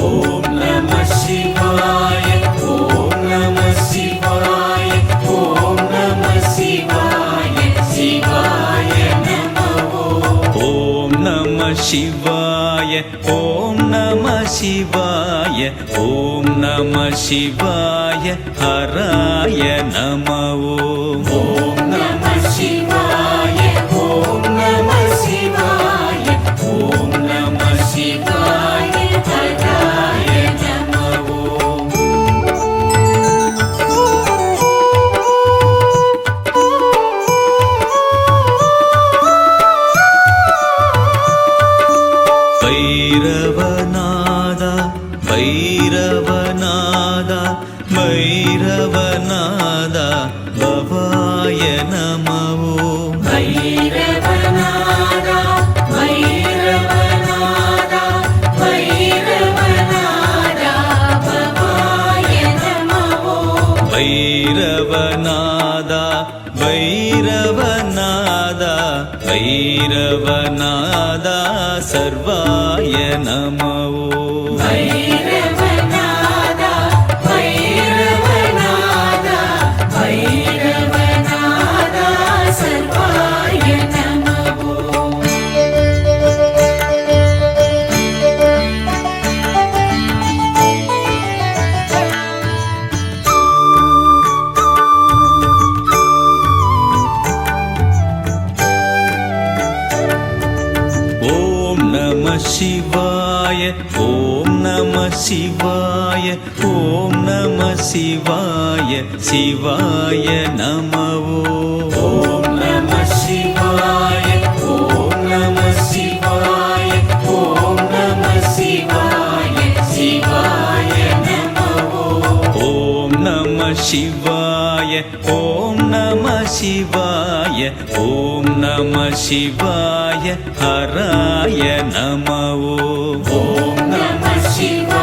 ஓம் நம சிவாய ஓம் நம சிவாய ஓம் நம சிவாய பைரவநாதா பைரவநாதா பைரவநாதா பவாய நம ஓம் வைரவநாதா வைரவநாதா வைரவநாதா பவாய நமோ வைரவநாதா வைரவநாதா வைரவநாதா சர்வாய நம நம சிவாய ஓம் நம சிவாய ஓம் நம சிவாய சிவாய நம ஓம் நம சிவாய ஓம் நம சிவாய ஓம் நம சிவாய சிவாய நமோ ஓம் நம சிவாய. ஓம் நம சிவாய ஓம் நம சிவாய ஹராய நம ஓம் ஓம் நம சிவாய.